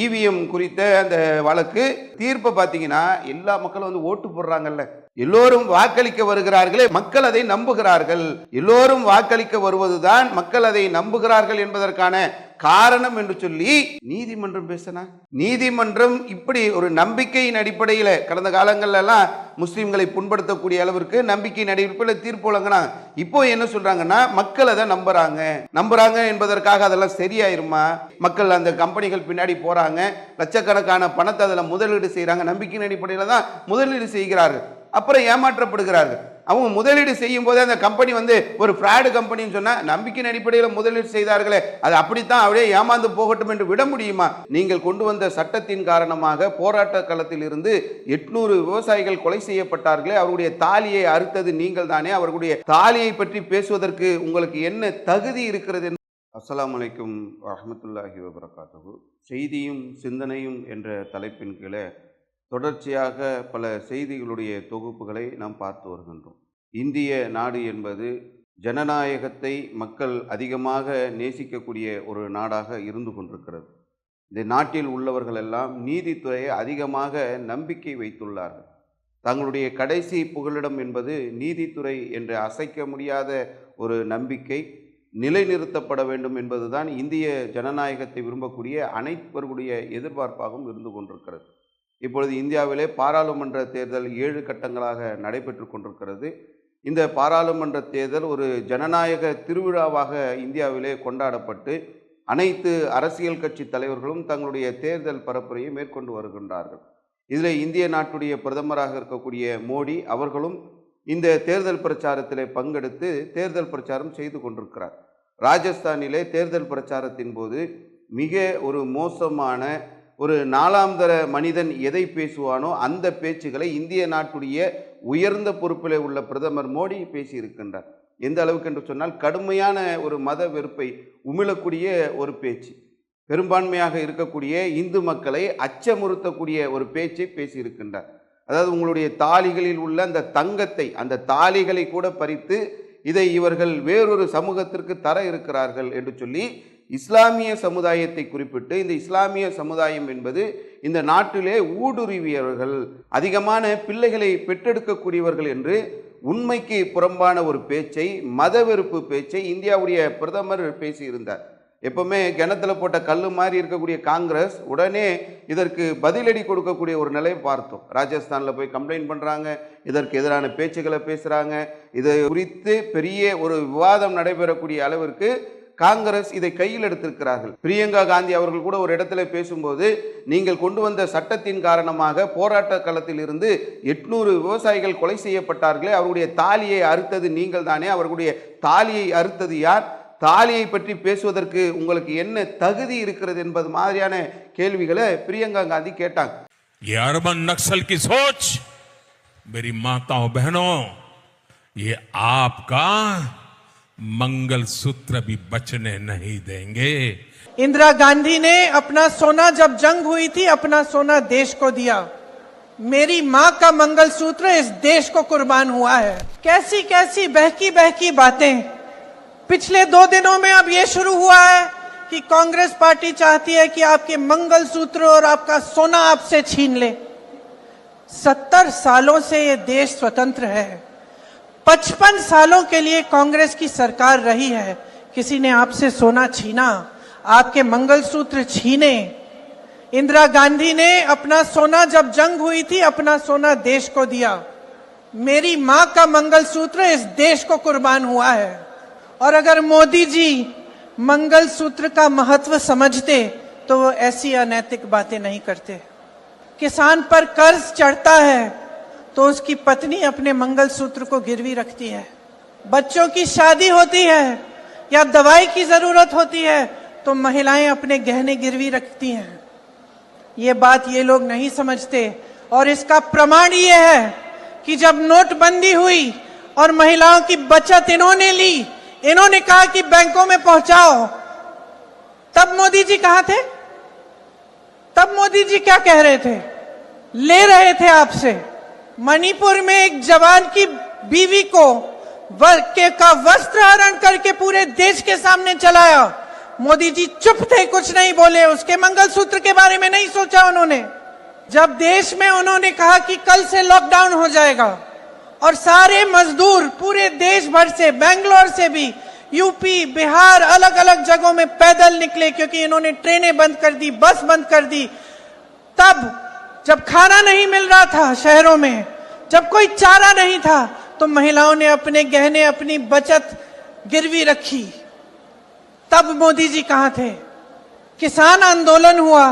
EVM குறித்த அந்த வழக்கு தீர்ப்பை பார்த்தீங்கன்னா எல்லா மக்களும் வந்து ஓட்டு போடுறாங்கல்ல. எல்லோரும் வாக்களிக்க வருகிறார்களே மக்கள் அதை நம்புகிறார்கள். எல்லோரும் வாக்களிக்க வருவதுதான் மக்கள் அதை நம்புகிறார்கள் என்பதற்கான காரணம் என்று சொல்லி நீதிமன்றம் பேசினா? நீதிமன்றம் இப்படி ஒரு நம்பிக்கையின் அடிப்படையில் கடந்த காலங்கள்ல முஸ்லீம்களை புண்படுத்தக்கூடிய அளவிற்கு நம்பிக்கையின் அடிப்படையில் தீர்ப்பு வழங்கினாங்க. இப்போ என்ன சொல்றாங்கன்னா மக்கள் அதை நம்புறாங்க. நம்புறாங்க என்பதற்காக அதெல்லாம் சரியாயிருமா? மக்கள் அந்த கம்பெனிகள் பின்னாடி போறாங்க. லட்சக்கணக்கான பணத்தை அதில் முதலீடு செய்கிறாங்க நம்பிக்கையின் அடிப்படையில் தான் முதலீடு செய்கிறார்கள். அப்புறம் ஏமாற்றப்படுகிறார்கள். அவங்க முதலீடு செய்யும் போது அந்த கம்பெனி வந்து ஒரு ஃப்ராடு கம்பெனின்னு சொன்னால் நம்பிக்கையின் அடிப்படையில் முதலீடு செய்தார்களே அது அப்படித்தான் அப்படியே ஏமாந்து போகட்டும் என்று விட முடியுமா? நீங்கள் கொண்டு வந்த சட்டத்தின் காரணமாக போராட்ட களத்தில் இருந்து எட்நூறு விவசாயிகள் கொலை செய்யப்பட்டார்களே அவருடைய தாலியை அறுத்தது நீங்கள் தானே அவர்களுடைய தாலியை பற்றி பேசுவதற்கு உங்களுக்கு என்ன தகுதி இருக்கிறது அஸ்லாம் அஸ்ஸலாமு வரமத்துல்லாஹி வபரகாத்தகு செய்தியும் சிந்தனையும் என்ற தலைப்பின் கீழே தொடர்ச்சியாக பல செய்திகளுடைய தொகுப்புகளை நாம் பார்த்து வருகின்றோம். இந்திய நாடு என்பது ஜனநாயகத்தை மக்கள் அதிகமாக நேசிக்கக்கூடிய ஒரு நாடாக இருந்து கொண்டிருக்கிறது. இந்த நாட்டில் உள்ளவர்கள் எல்லாம் நீதித்துறையை அதிகமாக நம்பிக்கை வைத்துள்ளார்கள். தங்களுடைய கடைசி புகலிடம் என்பது நீதித்துறை என்று அசைக்க முடியாத ஒரு நம்பிக்கை நிலைநிறுத்தப்பட வேண்டும் என்பதுதான் இந்திய ஜனநாயகத்தை விரும்பக்கூடிய அனைவருடைய எதிர்பார்ப்பாகவும் இருந்து கொண்டிருக்கிறது. இப்பொழுது இந்தியாவிலே பாராளுமன்ற தேர்தல் ஏழு கட்டங்களாக நடைபெற்று கொண்டிருக்கிறது. இந்த பாராளுமன்ற தேர்தல் ஒரு ஜனநாயக திருவிழாவாக இந்தியாவிலே கொண்டாடப்பட்டு அனைத்து அரசியல் கட்சி தலைவர்களும் தங்களுடைய தேர்தல் பரப்புரையை மேற்கொண்டு வருகின்றார்கள். இதில் இந்திய நாட்டுடைய பிரதமராக இருக்கக்கூடிய மோடி அவர்களும் இந்த தேர்தல் பிரச்சாரத்திலே பங்கெடுத்து தேர்தல் பிரச்சாரம் செய்து கொண்டிருக்கிறார். ராஜஸ்தானிலே தேர்தல் பிரச்சாரத்தின் போது மிக ஒரு மோசமான ஒரு நாலாம் தர மனிதன் எதை பேசுவானோ அந்த பேச்சுகளை இந்திய நாட்டுடைய உயர்ந்த பொறுப்பில் உள்ள பிரதமர் மோடி பேசியிருக்கின்றார். எந்த அளவுக்கு என்று சொன்னால் கடுமையான ஒரு மத வெறுப்பை உமிழக்கூடிய ஒரு பேச்சு. பெரும்பான்மையாக இருக்கக்கூடிய இந்து மக்களை அச்சமுறுத்தக்கூடிய ஒரு பேச்சை பேசியிருக்கின்றார். அதாவது உங்களுடைய தாலிகளில் உள்ள அந்த தங்கத்தை அந்த தாலிகளை கூட பறித்து இதை இவர்கள் வேறொரு சமூகத்திற்கு தர இருக்கிறார்கள் என்று சொல்லி இஸ்லாமிய சமுதாயத்தை குறிப்பிட்டு இந்த இஸ்லாமிய சமுதாயம் என்பது இந்த நாட்டிலே ஊடுருவியவர்கள் அதிகமான பிள்ளைகளை பெற்றெடுக்கக்கூடியவர்கள் என்று உண்மைக்கு புறம்பான ஒரு பேச்சை மதவெறுப்பு பேச்சை இந்தியாவுடைய பிரதமர் பேசியிருந்தார். எப்பவுமே கிணத்துல போட்ட கல் மாதிரி இருக்கக்கூடிய காங்கிரஸ் உடனே இதற்கு பதிலடி கொடுக்கக்கூடிய ஒரு நிலையை பார்த்தோம். ராஜஸ்தானில் போய் கம்ப்ளைண்ட் பண்ணுறாங்க இதற்கு எதிரான பேச்சுக்களை பேசுகிறாங்க இதை குறித்து பெரிய ஒரு விவாதம் நடைபெறக்கூடிய அளவிற்கு காங்கிரஸ் இதை கையில் எடுத்திருக்கிறார்கள் பிரியங்கா காந்தி அவர்கள் கூட ஒரு இடத்துல பேசும்போது நீங்கள் கொண்டு வந்த சட்டத்தின் காரணமாக போராட்ட களத்தில் இருந்து எட்நூறு விவசாயிகள் கொலை செய்யப்பட்டார்களே அவருடைய தாலியை அறுத்தது நீங்கள் தானே அவர்களுடைய தாலியை அறுத்தது யார் தாலியை பற்றி பேசுவதற்கு உங்களுக்கு என்ன தகுதி இருக்கிறது என்பது மாதிரியான கேள்விகளை பிரியங்கா காந்தி கேட்டாங்க ये अरबन नक्सल की सोच मेरी माताओं बहनों ये आपका मंगल सूत्र भी बचने नहीं देंगे। इंदिरा गांधी ने अपना सोना, जब जंग हुई थी, अपना सोना देश को दिया। मेरी माँ का मंगल सूत्र इस देश को कुर्बान हुआ है। कैसी कैसी, बहकी बहकी बातें। पिछले दो दिनों में अब ये शुरू हुआ है कि कांग्रेस पार्टी चाहती है कि आपके मंगल सूत्र और आपका सोना आपसे छीन ले। सत्तर सालों से ये देश स्वतंत्र है। पचपन सालों के लिए कांग्रेस की सरकार रही है। किसी ने आपसे सोना छीना, आपके मंगलसूत्र छीने। इंदिरा गांधी ने अपना सोना जब जंग हुई थी, अपना सोना देश को दिया। मेरी माँ का मंगलसूत्र इस देश को कुर्बान हुआ है। और अगर मोदी जी मंगलसूत्र का महत्व समझते तो वो ऐसी अनैतिक बातें नहीं करते। किसान पर कर्ज चढ़ता है। तो उसकी पत्नी अपने मंगलसूत्र को गिरवी रखती है। बच्चों की शादी होती है या दवाई की ज़रूरत होती है तो महिलाएँ अपने गहने गिरवी रखती हैं। ये बात ये लोग नहीं समझते। और इसका प्रमाण ये है कि जब नोटबंदी हुई और महिलाओं की बचत इन्होंने ली, इन्होंने कहा कि बैंकों में पहुंचाओ, तब मोदी जी कहा थे? तब मोदी जी क्या कह रहे थे? ले रहे थे आपसे। मणिपुर में एक जवान की बीवी को के का वस्त्र हरण करके पूरे देश के सामने चलाया। मोदी जी चुप थे, कुछ नहीं बोले। उसके मंगलसूत्र के बारे में नहीं सोचा उन्होंने। जब देश में उन्होंने कहा कि कल से लॉकडाउन हो जाएगा और सारे मजदूर पूरे देश भर से, बेंगलोर से भी यूपी बिहार अलग अलग जगहों में पैदल निकले क्योंकि इन्होंने ट्रेनें बंद कर दी, बस बंद कर दी, तब जब खाना नहीं मिल रहा था शहरों में, जब कोई चारा नहीं था तो महिलाओं ने अपने गहने, अपनी बचत गिरवी रखी। तब मोदी जी कहाँ थे? किसान आंदोलन हुआ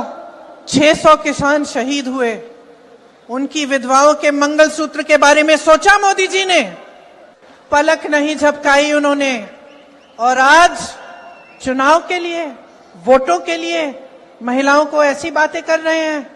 600 किसान शहीद हुए। उनकी विधवाओं के मंगलसूत्र के बारे में सोचा मोदी जी ने? पलक नहीं झपकाई उन्होंने। और आज चुनाव के लिए, वोटों के लिए महिलाओं को ऐसी बातें कर रहे हैं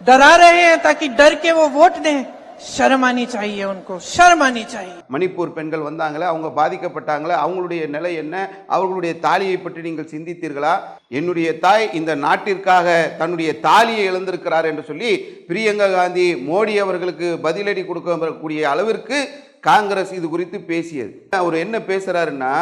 डरा रहे हैं ताकि डर के वो वोट दें शर्म आनी चाहिए उनको शर्म आनी चाहिए மணிப்பூர் பெண்கள் வந்தாங்களே அவங்க பாதிக்கப்பட்டாங்களே அவங்களுடைய நிலை என்ன அவர்களுடைய தாலியை பற்றி நீங்கள் சிந்தித்தீர்களா என்னுடைய தாய் இந்த நாட்டிற்காக தன்னுடைய தாலியை இழந்திருக்கிறார் என்று சொல்லி பிரியங்கா காந்தி மோடி அவர்களுக்கு பதிலடி கொடுக்கக்கூடிய அளவிற்கு காங்கிரஸ் இது குறித்து பேசியது அவர் என்ன பேசுறாருன்னா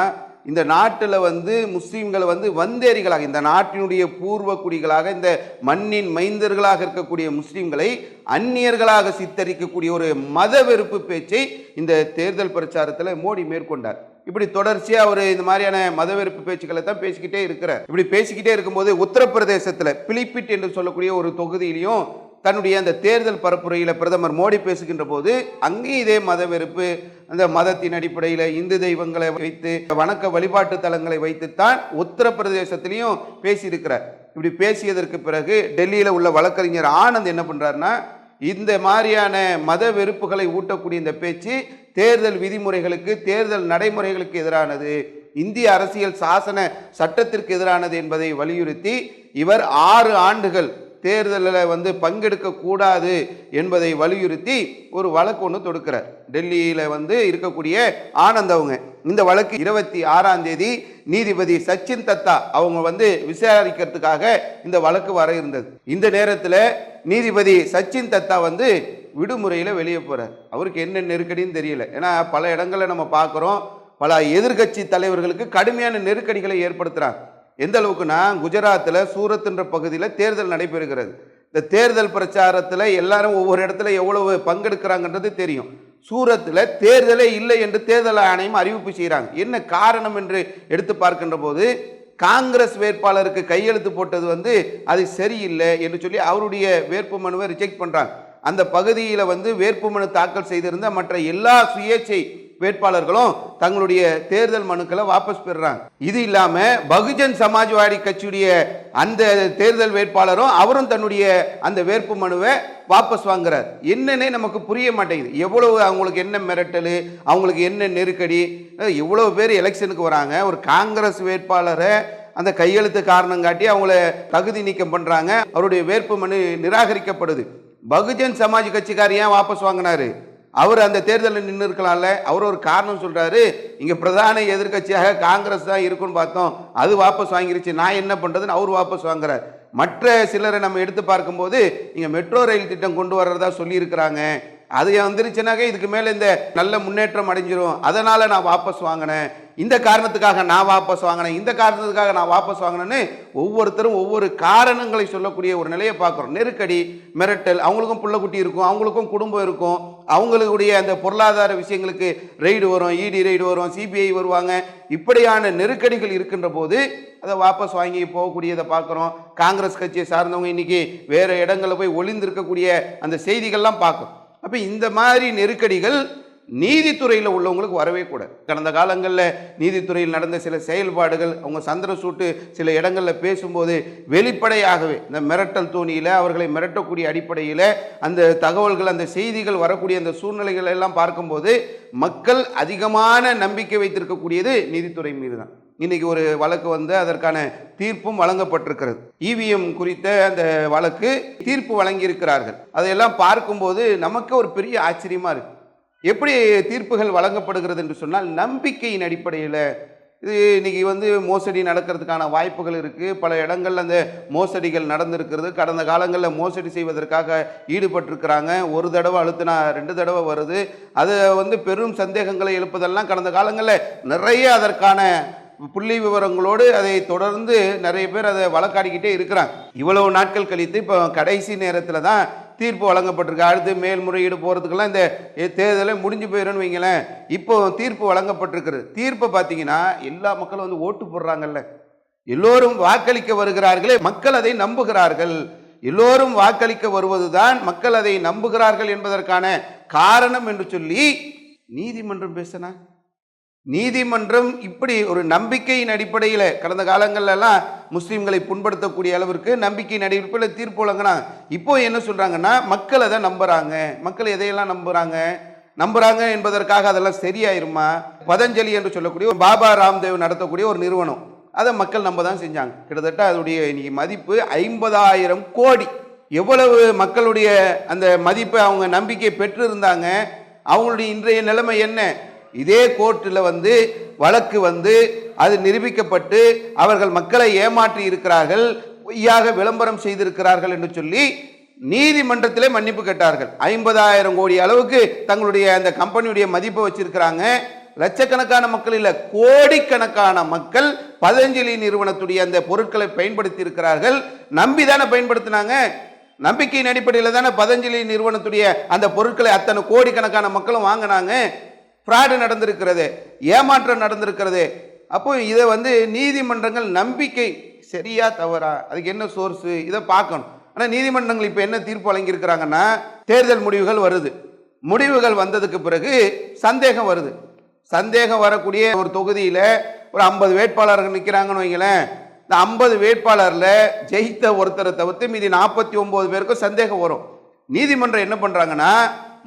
இந்த நாட்டில் வந்து முஸ்லீம்கள் வந்து வந்தேரிகளாக இந்த நாட்டினுடைய பூர்வ குடிகளாக இந்த மண்ணின் மைந்தர்களாக இருக்கக்கூடிய முஸ்லீம்களை அந்நியர்களாக சித்தரிக்கக்கூடிய ஒரு மத வெறுப்பு பேச்சை இந்த தேர்தல் பிரச்சாரத்தில் மோடி மேற்கொண்டார். இப்படி தொடர்ச்சியாக அவர் இந்த மாதிரியான மத வெறுப்பு பேச்சுக்களை தான் பேசிக்கிட்டே இருக்கிறார். இப்படி பேசிக்கிட்டே இருக்கும்போது உத்தரப்பிரதேசத்தில் பிலிப்பிட் என்று சொல்லக்கூடிய ஒரு தொகுதியிலையும் தன்னுடைய அந்த தேர்தல் பரப்புரையில் பிரதமர் மோடி பேசுகின்ற போது அங்கேயும் இதே மத வெறுப்பு அந்த மதத்தின் அடிப்படையில் இந்து தெய்வங்களை வைத்து வணக்க வழிபாட்டு தலங்களை வைத்துத்தான் உத்தரப்பிரதேசத்திலையும் பேசியிருக்கிறார். இப்படி பேசியதற்கு பிறகு டெல்லியில் உள்ள வழக்கறிஞர் ஆனந்த் என்ன பண்ணுறாருன்னா இந்த மாதிரியான மத வெறுப்புகளை ஊட்டக்கூடிய இந்த பேச்சு தேர்தல் விதிமுறைகளுக்கு தேர்தல் நடைமுறைகளுக்கு எதிரானது இந்திய அரசியல் சாசன சட்டத்திற்கு எதிரானது என்பதை வலியுறுத்தி இவர் ஆறு ஆண்டுகள் தேர்தலில் வந்து பங்கெடுக்கக்கூடாது என்பதை வலியுறுத்தி ஒரு வழக்கு ஒன்று தொடுக்கிறார். டெல்லியில் வந்து இருக்கக்கூடிய ஆனந்த் அவங்க. இந்த வழக்கு இருபத்தி ஆறாம் தேதி நீதிபதி சச்சின் தத்தா அவங்க வந்து விசாரிக்கிறதுக்காக இந்த வழக்கு வர இருந்தது. இந்த நேரத்தில் நீதிபதி சச்சின் தத்தா வந்து விடுமுறையில் வெளியே போகிறார் அவருக்கு என்ன நெருக்கடின்னு தெரியல. ஏன்னா பல இடங்களில் நம்ம பார்க்குறோம். பல எதிர்க்கட்சி தலைவர்களுக்கு கடுமையான நெருக்கடிகளை ஏற்படுத்துகிறாங்க எந்த அளவுக்குன்னா குஜராத்தில் சூரத்ன்ற பகுதியில் தேர்தல் நடைபெறுகிறது. இந்த தேர்தல் பிரச்சாரத்தில் எல்லாரும் ஒவ்வொரு இடத்துல எவ்வளவு பங்கெடுக்கிறாங்கன்றது தெரியும். சூரத்தில் தேர்தலே இல்லை என்று தேர்தல் ஆணையம் அறிவிப்பு செய்கிறாங்க. என்ன காரணம் என்று எடுத்து பார்க்கின்ற போது காங்கிரஸ் வேட்பாளருக்கு கையெழுத்து போட்டது வந்து அது சரியில்லை என்று சொல்லி அவருடைய வேட்பு மனுவை ரிஜெக்ட் பண்ணுறாங்க அந்த பகுதியில் வந்து வேட்புமனு தாக்கல் செய்திருந்த மற்ற எல்லா சுயேட்சை வேட்பாளர்களும் தங்களுடைய தேர்தல் மனுக்களை வாபஸ் பெறுறாங்க. இது இல்லாம பகுஜன் சமாஜ்வாடி கட்சியுடைய அந்த தேர்தல் வேட்பாளரும் அவரும் தன்னுடைய அந்த வேட்பு மனுவை வாபஸ் வாங்குறார். என்னன்னே நமக்கு புரிய மாட்டேங்குது. எவ்வளவு அவங்களுக்கு என்ன மிரட்டல் அவங்களுக்கு என்ன நெருக்கடி அஹ் இவ்வளவு பேர் எலெக்ஷனுக்கு வராங்க ஒரு காங்கிரஸ் வேட்பாளரை அந்த கையெழுத்து காரணம் காட்டி அவங்கள தகுதி நீக்கம் பண்றாங்க. அவருடைய வேட்பு மனு நிராகரிக்கப்படுது. பகுஜன் சமாஜ் கட்சிக்கார் ஏன் வாபஸ் வாங்கினாரு? அவர் அந்த தேர்தலில் நின்று இருக்கலாம்ல அவர் ஒரு காரணம் சொல்கிறாரு இங்கே பிரதான எதிர்க்கட்சியாக காங்கிரஸ் தான் இருக்குன்னு பார்த்தோம். அது வாபஸ் வாங்கிருச்சு. நான் என்ன பண்ணுறதுன்னு அவர் வாபஸ் வாங்குறார். மற்ற சிலரை நம்ம எடுத்து பார்க்கும்போது இங்கே மெட்ரோ ரயில் திட்டம் கொண்டு வர்றதா சொல்லியிருக்கிறாங்க. அது வந்துருச்சுனாக்க இதுக்கு மேலே இந்த நல்ல முன்னேற்றம் அடைஞ்சிரும். அதனால் நான் வாபஸ் வாங்கினேன். இந்த காரணத்துக்காக நான் வாபஸ் வாங்கினேன். இந்த காரணத்துக்காக நான் வாபஸ் வாங்கினேன்னு ஒவ்வொருத்தரும் ஒவ்வொரு காரணங்களை சொல்லக்கூடிய ஒரு நிலையை பார்க்குறோம். நெருக்கடி மிரட்டல் அவங்களுக்கும் புள்ளக்குட்டி இருக்கும் அவங்களுக்கும் குடும்பம் இருக்கும். அவங்களுடைய அந்த பொருளாதார விஷயங்களுக்கு ரெய்டு வரும் இடி ரெய்டு வரும் சிபிஐ வருவாங்க. இப்படியான நெருக்கடிகள் இருக்கின்ற போது அதை வாபஸ் வாங்கி போகக்கூடியதை பார்க்குறோம். காங்கிரஸ் கட்சியை சார்ந்தவங்க இன்னைக்கு வேறு இடங்களில் போய் ஒளிந்திருக்கக்கூடிய அந்த செய்திகள்லாம் பார்க்கும் அப்போ இந்த மாதிரி நெருக்கடிகள் நீதித்துறையில் உள்ளவங்களுக்கு வரவே கூடாது. கடந்த காலங்களில் நீதித்துறையில் நடந்த சில செயல்பாடுகள் அவங்க சந்திரசூட்டு சில இடங்களில் பேசும்போது வெளிப்படையாகவே இந்த மிரட்டல் தோணியில் அவர்களை மிரட்டக்கூடிய அடிப்படையில் அந்த தகவல்கள் அந்த செய்திகள் வரக்கூடிய அந்த சூழ்நிலைகள் எல்லாம் பார்க்கும்போது மக்கள் அதிகமான நம்பிக்கை வைத்திருக்கக்கூடியது நீதித்துறை மீது தான் இன்னைக்கு ஒரு வழக்கு வந்து அதற்கான தீர்ப்பும் வழங்கப்பட்டிருக்கிறது. இவிஎம் குறித்த அந்த வழக்கு தீர்ப்பு வழங்கியிருக்கிறார்கள். அதையெல்லாம் பார்க்கும்போது நமக்கு ஒரு பெரிய ஆச்சரியமாக இருக்குது எப்படி தீர்ப்புகள் வழங்கப்படுகிறது என்று சொன்னால் நம்பிக்கையின் அடிப்படையில் இது இன்றைக்கி வந்து மோசடி நடக்கிறதுக்கான வாய்ப்புகள் இருக்குது பல இடங்கள்ல அந்த மோசடிகள் நடந்திருக்கிறது. கடந்த காலங்களில் மோசடி செய்வதற்காக ஈடுபட்டிருக்கிறாங்க. ஒரு தடவை அழுத்தினா ரெண்டு தடவை வருது. அது வந்து பெரும் சந்தேகங்களை எழுப்பதெல்லாம் கடந்த காலங்களில் நிறைய அதற்கான புள்ளி விவரங்களோடு அதை தொடர்ந்து நிறைய பேர் அதை வழக்காடிக்கிட்டே இருக்கிறாங்க. இவ்வளவு நாட்கள் கழித்து இப்போ கடைசி நேரத்தில் தான் தீர்ப்பு வழங்கப்பட்டிருக்கு. அடுத்து மேல்முறையீடு போகிறதுக்கெல்லாம் இந்த தேர்தலே முடிஞ்சு போயிடும்னு வைங்களேன். இப்போ தீர்ப்பு வழங்கப்பட்டிருக்கிறது. தீர்ப்பை பார்த்தீங்கன்னா எல்லா மக்களும் வந்து ஓட்டு போடுறாங்கல்ல. எல்லோரும் வாக்களிக்க வருகிறார்களே மக்கள் அதை நம்புகிறார்கள். எல்லோரும் வாக்களிக்க வருவதுதான் மக்கள் அதை நம்புகிறார்கள் என்பதற்கான காரணம் என்று சொல்லி நீதிமன்றம் பேசினா? நீதிமன்றம் இப்படி ஒரு நம்பிக்கையின் அடிப்படையில் கடந்த காலங்கள்லாம் முஸ்லீம்களை புண்படுத்தக்கூடிய அளவிற்கு நம்பிக்கையின் அடிப்படையில் தீர்ப்பு வழங்கினாங்க. இப்போ என்ன சொல்கிறாங்கன்னா மக்கள் அதை நம்புகிறாங்க மக்கள் எதையெல்லாம் நம்புகிறாங்க நம்புகிறாங்க என்பதற்காக அதெல்லாம் சரியாயிருமா? பதஞ்சலி என்று சொல்லக்கூடிய ஒரு பாபா ராம்தேவ் நடத்தக்கூடிய ஒரு நிறுவனம். அதை மக்கள் நம்ப தான் செஞ்சாங்க. கிட்டத்தட்ட அதனுடைய இன்னைக்கு மதிப்பு ஐம்பதாயிரம் கோடி. எவ்வளவு மக்களுடைய அந்த மதிப்பை அவங்க நம்பிக்கை பெற்று இருந்தாங்க அவங்களுடைய இன்றைய நிலைமை என்ன? இதே கோர்ட்டில் வந்து வழக்கு வந்து அது நிரூபிக்கப்பட்டு அவர்கள் மக்களை ஏமாற்றி இருக்கிறார்கள் பொய்யாக விளம்பரம் செய்திருக்கிறார்கள் என்று சொல்லி நீதிமன்றத்திலே மன்னிப்பு கேட்டார்கள். ஐம்பதாயிரம் கோடி அளவுக்கு தங்களுடைய அந்த கம்பெனியுடைய மதிப்பை வச்சிருக்கிறாங்க. லட்சக்கணக்கான மக்கள் இல்லை கோடிக்கணக்கான மக்கள் பதஞ்சலி நிறுவனத்துடைய அந்த பொருட்களை பயன்படுத்தி இருக்கிறார்கள் நம்பி தானே பயன்படுத்தினாங்க. நம்பிக்கையின் அடிப்படையில் தானே பதஞ்சலி நிறுவனத்துடைய அந்த பொருட்களை அத்தனை கோடிக்கணக்கான மக்களும் வாங்கினாங்க. ஃப்ராடு நடந்திருக்கிறது ஏமாற்றம் நடந்திருக்கிறது. அப்போ இதை வந்து நீதிமன்றங்கள் நம்பிக்கை சரியா தவறா? அதுக்கு என்ன சோர்ஸு இதை பார்க்கணும். ஆனால் நீதிமன்றங்கள் இப்போ என்ன தீர்ப்பு வழங்கியிருக்கிறாங்கன்னா தேர்தல் முடிவுகள் வருது. முடிவுகள் வந்ததுக்கு பிறகு சந்தேகம் வருது. சந்தேகம் வரக்கூடிய ஒரு தொகுதியில் ஒரு ஐம்பது வேட்பாளர்கள் நிற்கிறாங்கன்னு வைங்களேன். இந்த ஐம்பது வேட்பாளரில் ஜெயித்த ஒருத்தரை தவிர்த்து மீதி நாற்பத்தி ஒம்பது பேருக்கும் சந்தேகம் வரும். நீதிமன்றம் என்ன பண்ணுறாங்கன்னா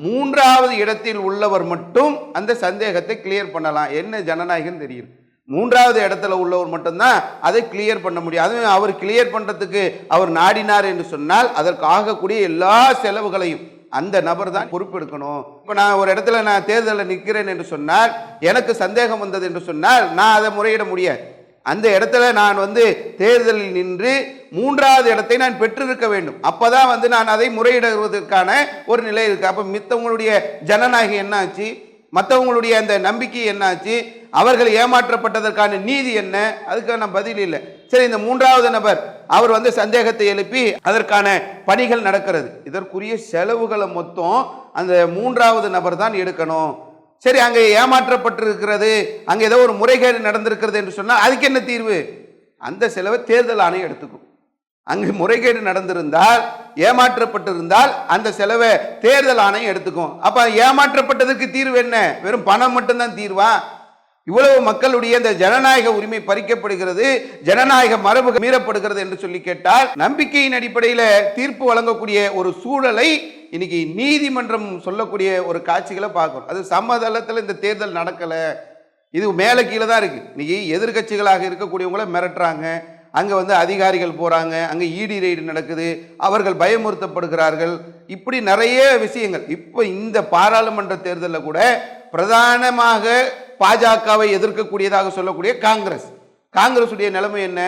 மூன்றாவது இடத்தில் உள்ளவர் மட்டும் அந்த சந்தேகத்தை கிளியர் பண்ணலாம். என்ன ஜனநாயகம் தெரியும் மூன்றாவது இடத்துல உள்ளவர் மட்டும்தான் அதை கிளியர் பண்ண முடியும். அதுவும் அவர் கிளியர் பண்ணுறதுக்கு அவர் நாடினார் என்று சொன்னால் அதற்கு ஆகக்கூடிய எல்லா செலவுகளையும் அந்த நபர் தான் பொறுப்பெடுக்கணும். இப்போ நான் ஒரு இடத்துல நான் தேர்தலில் நிற்கிறேன் என்று சொன்னால் எனக்கு சந்தேகம் வந்தது என்று சொன்னால் நான் அதை முறையிட முடியாது. அந்த இடத்துல நான் வந்து தேர்தலில் நின்று மூன்றாவது இடத்தை நான் பெற்றிருக்க வேண்டும். அப்போ தான் வந்து நான் அதை முறையிடுவதற்கான ஒரு நிலை இருக்குது அப்போ மித்தவங்களுடைய ஜனநாயகம் என்னாச்சு? மற்றவங்களுடைய அந்த நம்பிக்கை என்னாச்சு? அவர்கள் ஏமாற்றப்பட்டதற்கான நீதி என்ன? அதுக்கான பதில் இல்லை. சரி இந்த மூன்றாவது நபர் அவர் வந்து சந்தேகத்தை எழுப்பி அதற்கான பணிகள் நடக்கிறது. இதற்குரிய செலவுகளை மொத்தம் அந்த மூன்றாவது நபர் தான் எடுக்கணும். சரி அங்கே ஏமாற்றப்பட்டிருக்கிறது. அங்கே ஏதோ ஒரு முறைகேடு நடந்திருக்கிறது என்று சொன்னால் அதுக்கு என்ன தீர்வு? அந்த செலவை தேர்தல் ஆணையம் எடுத்துக்கும். அங்கு முறைகேடு நடந்திருந்தால் ஏமாற்றப்பட்டிருந்தால் அந்த செலவை தேர்தல் ஆணையம் எடுத்துக்கும். அப்போ ஏமாற்றப்பட்டதற்கு தீர்வு என்ன? வெறும் பணம் மட்டும்தான் தீர்வா? இவ்வளவு மக்களுடைய இந்த ஜனநாயக உரிமை பறிக்கப்படுகிறது ஜனநாயக மரபு மீறப்படுகிறது என்று சொல்லி கேட்டால் நம்பிக்கையின் அடிப்படையில் தீர்ப்பு வழங்கக்கூடிய ஒரு சூழலை இன்னைக்கு நீதிமன்றம் சொல்லக்கூடிய ஒரு காட்சிகளை பார்க்கணும். அது சமதளத்தில் இந்த தேர்தல் நடக்கலை. இது மேலே கீழே தான் இருக்குது இன்னைக்கு எதிர்க்கட்சிகளாக இருக்கக்கூடியவங்கள மிரட்டுறாங்க. அங்கே வந்து அதிகாரிகள் போகிறாங்க அங்கே இடி ரெய்டு நடக்குது. அவர்கள் பயமுறுத்தப்படுகிறார்கள். இப்படி நிறைய விஷயங்கள். இப்போ இந்த பாராளுமன்ற தேர்தலில் கூட பிரதானமாக பாஜகவை எதிர்க்கக்கூடியதாக சொல்லக்கூடிய காங்கிரஸ். காங்கிரஸுடைய நிலைமை என்ன?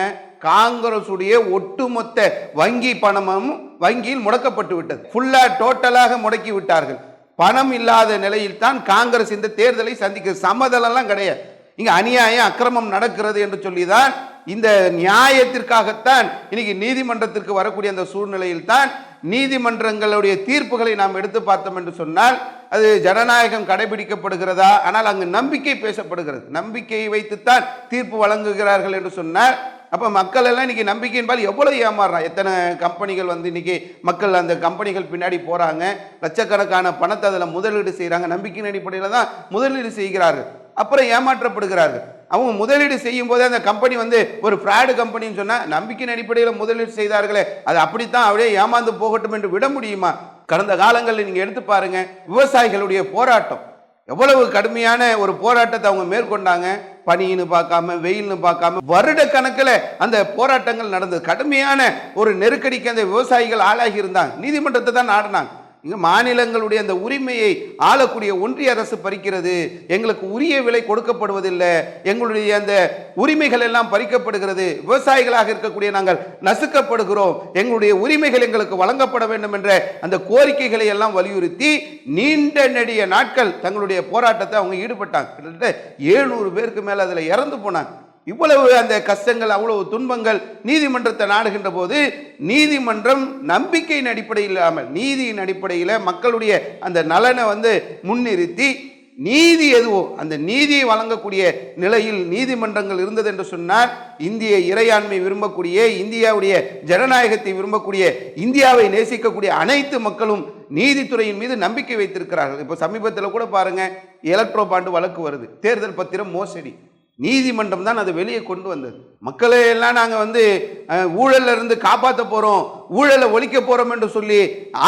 காங்கிரஸுடைய ஒட்டுமொத்த வங்கி பணமும் வங்கியில் முடக்கப்பட்டு விட்டது. ஃபுல்லாக டோட்டலாக முடக்கி விட்டார்கள். பணம் இல்லாத நிலையில் தான் காங்கிரஸ் இந்த தேர்தலை சந்திக்க சமதளம்லாம் கிடையாது. இங்கே அநியாயம் அக்கிரமம் நடக்கிறது என்று சொல்லிதான் இந்த நியாயத்திற்காகத்தான் இன்னைக்கு நீதிமன்றத்திற்கு வரக்கூடிய அந்த சூழ்நிலையில் தான் நீதிமன்றங்களுடைய தீர்ப்புகளை நாம் எடுத்து பார்த்தோம் என்று சொன்னால் அது ஜனநாயகம் கடைபிடிக்கப்படுகிறதா? ஆனால் அங்கு நம்பிக்கை பேசப்படுகிறது. நம்பிக்கையை வைத்துத்தான் தீர்ப்பு வழங்குகிறார்கள் என்று சொன்னால் அப்போ மக்கள் எல்லாம் இன்றைக்கி நம்பிக்கையின்பால் எவ்வளவு ஏமாறுறான் எத்தனை கம்பெனிகள் வந்து இன்றைக்கி மக்கள் அந்த கம்பெனிகள் பின்னாடி போகிறாங்க லட்சக்கணக்கான பணத்தை அதில் முதலீடு செய்கிறாங்க நம்பிக்கையின் அடிப்படையில் தான் முதலீடு செய்கிறார்கள். அப்புறம் ஏமாற்றப்படுகிறார்கள். அவங்க முதலீடு செய்யும் போதே அந்த கம்பெனி வந்து ஒரு ஃப்ராடு கம்பெனின்னு சொன்னால் நம்பிக்கையின் அடிப்படையில் முதலீடு செய்தார்களே அது அப்படித்தான் அப்படியே ஏமாந்து போகட்டும் என்று விட முடியுமா? கடந்த காலங்களில் நீங்கள் எடுத்து பாருங்கள் விவசாயிகளுடைய போராட்டம். எவ்வளவு கடுமையான ஒரு போராட்டத்தை அவங்க மேற்கொண்டாங்க. பனின்னு பார்க்காம வெயில்னு பார்க்காம வருட கணக்கில் அந்த போராட்டங்கள் நடந்தது. கடுமையான ஒரு நெருக்கடிக்கு அந்த விவசாயிகள் ஆளாகி இருந்தாங்க. நீதிமன்றத்தை தான் நாடினாங்க. இங்கே மாநிலங்களுடைய அந்த உரிமையை ஆளக்கூடிய ஒன்றிய அரசு பறிக்கிறது. எங்களுக்கு உரிய விலை கொடுக்கப்படுவதில்லை. எங்களுடைய அந்த உரிமைகள் எல்லாம் பறிக்கப்படுகிறது. விவசாயிகளாக இருக்கக்கூடிய நாங்கள் நசுக்கப்படுகிறோம். எங்களுடைய உரிமைகள் எங்களுக்கு வழங்கப்பட வேண்டும் என்ற அந்த கோரிக்கைகளை எல்லாம் வலியுறுத்தி நீண்ட நெடிய நாட்கள் தங்களுடைய போராட்டத்தை அவங்க ஈடுபட்டாங்க. கிட்டத்தட்ட ஏழ்நூறு பேருக்கு மேலே அதில் இறந்து போனாங்க. இவ்வளவு அந்த கஷ்டங்கள் அவ்வளவு துன்பங்கள் நீதிமன்றத்தை நாடுகின்ற போது நீதிமன்றம் நம்பிக்கையின் அடிப்படையில் இல்லாமல் நீதியின் அடிப்படையில் மக்களுடைய அந்த நலனை வந்து முன்னிறுத்தி நீதி எதுவோ அந்த நீதியை வழங்கக்கூடிய நிலையில் நீதிமன்றங்கள் இருந்தது என்று சொன்னால் இந்திய இறையாண்மை விரும்பக்கூடிய இந்தியாவுடைய ஜனநாயகத்தை விரும்பக்கூடிய இந்தியாவை நேசிக்கக்கூடிய அனைத்து மக்களும் நீதித்துறையின் மீது நம்பிக்கை வைத்திருக்கிறார்கள். இப்போ சமீபத்தில் கூட பாருங்க எலக்ட்ரோ பாண்டு வழக்கு வருது. தேர்தல் பத்திரம் மோசடி. நீதிமன்றம் தான் அதை வெளியே கொண்டு வந்தது. மக்களை எல்லாம் நாங்கள் வந்து ஊழல்ல இருந்து காப்பாற்ற போகிறோம் ஊழலை ஒழிக்க போகிறோம் என்று சொல்லி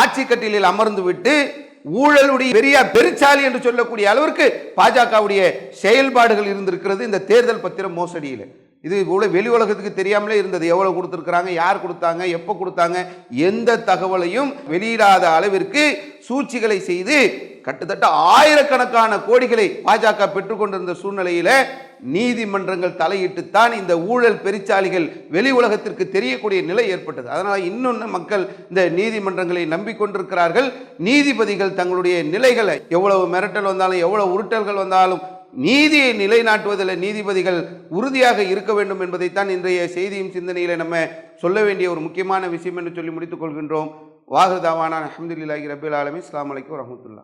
ஆட்சி கட்டிலில் அமர்ந்து விட்டு ஊழலுடைய பெரிய பெருச்சாலி என்று சொல்லக்கூடிய அளவிற்கு பாஜகவுடைய செயல்பாடுகள் இருந்திருக்கிறது இந்த தேர்தல் பத்திரம் மோசடியில். இது இவ்வளோ வெளி உலகத்துக்கு தெரியாமலே இருந்தது. எவ்வளோ கொடுத்துருக்குறாங்க யார் கொடுத்தாங்க எப்போ கொடுத்தாங்க எந்த தகவலையும் வெளியிடாத அளவிற்கு சூழ்ச்சிகளை செய்து கிட்டத்தட்ட ஆயிரக்கணக்கான கோடிகளை பாஜக பெற்றுக்கொண்டிருந்த சூழ்நிலையில் நீதிமன்றங்கள் தலையிட்டுத்தான் இந்த ஊழல் பெருச்சாலிகள் வெளி உலகத்திற்கு தெரியக்கூடிய நிலை ஏற்பட்டது. அதனால் இன்னொன்று மக்கள் இந்த நீதிமன்றங்களை நம்பிக்கொண்டிருக்கிறார்கள். நீதிபதிகள் தங்களுடைய நிலைகளை எவ்வளவு மிரட்டல் வந்தாலும் எவ்வளவு உருட்டல்கள் வந்தாலும் நீதியை நிலைநாட்டுவதில் நீதிபதிகள் உறுதியாக இருக்க வேண்டும் என்பதைத்தான் இன்றைய செய்தியும் சிந்தனையில் நம்ம சொல்ல வேண்டிய ஒரு முக்கியமான விஷயம் என்று சொல்லி முடித்துக் கொள்கின்றோம். வாகுதாவான அஹமதுல்லாஹி ரபில் ஆலமி இஸ்லாம் அலைக்கும் வரமத்துல்லா